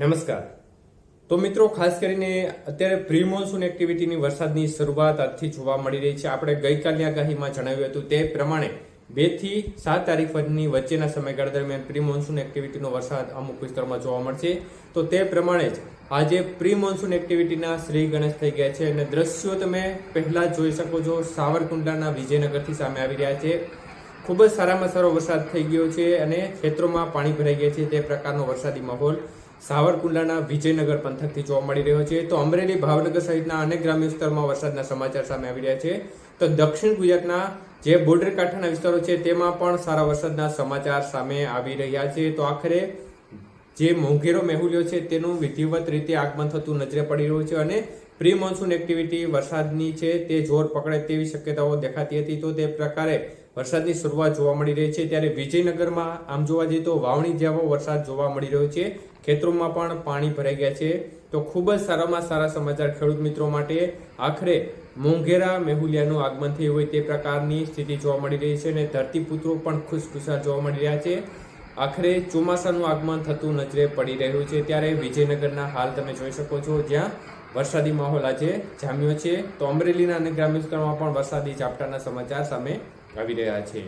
નમસ્કાર. તો મિત્રો, ખાસ કરીને અત્યારે પ્રી મોન્સૂન એક્ટિવિટીની વરસાદની શરૂઆત આજથી જોવા મળી રહી છે. આપણે ગઈકાલની આગાહીમાં જણાવ્યું હતું તે પ્રમાણે બેથી સાત તારીખ સુધીની વચ્ચેના સમયગાળા દરમિયાન પ્રી મોન્સૂન એક્ટિવિટીનો વરસાદ અમુક વિસ્તારમાં જોવા મળશે. તો તે પ્રમાણે જ આજે પ્રી મોન્સૂન એક્ટિવિટીના શ્રી ગણેશ થઈ ગયા છે અને દ્રશ્યો તમે પહેલા જોઈ શકો છો. સાવરકુંડલાના વિજયનગરથી સામે આવી રહ્યા છે. ખૂબ જ સારામાં સારો વરસાદ થઈ ગયો છે અને ખેતરોમાં પાણી ભરાઈ ગયા છે. તે પ્રકારનો વરસાદી માહોલ સાવરકુંડલાના વિજયનગર પંથકથી જોવા મળી રહ્યો છે. તો અમરેલી, ભાવનગર સહિતના અનેક ગ્રામ્ય વિસ્તારમાં વરસાદના સમાચાર સામે આવી રહ્યા છે. તો દક્ષિણ ગુજરાતના જે બોર્ડર કાંઠાના વિસ્તારો છે, તેમાં પણ સારા વરસાદના સમાચાર સામે આવી રહ્યા છે. તો આખરે જે મોંઘેરો મેહુલ્યો છે, તેનું વિધિવત રીતે આગમન થતું નજરે પડી રહ્યું છે અને પ્રી મોન્સૂન એક્ટિવિટી વરસાદની છે, તે જોર પકડે તેવી શક્યતાઓ દેખાતી હતી. તો તે પ્રકારે વરસાદની શરૂઆત જોવા મળી રહી છે. ત્યારે વિજયનગરમાં આમ જોવા જઈએ તો વાવણી જેવો વરસાદ જોવા મળી રહ્યો છે. ખેતરોમાં પણ પાણી ભરાઈ ગયા છે. તો ખૂબ જ સારામાં સારા સમાચાર ખેડૂત મિત્રો માટે આખરે મોંઘેરા મેહુલિયાનું આગમન થયું હોય તે પ્રકારની સ્થિતિ જોવા મળી રહી છે અને ધરતીપુત્રો પણ ખુશખુશાલ જોવા મળી રહ્યા છે. આખરે ચોમાસાનું આગમન થતું નજરે પડી રહ્યું છે. ત્યારે વિજયનગરના હાલ તમે જોઈ શકો છો, જ્યાં વરસાદી માહોલ આજે જામ્યો છે. તો અમરેલીના અને ગ્રામ્ય વિસ્તારમાં પણ વરસાદી ઝાપટાના સમાચાર સામે આવી રહ્યા છે.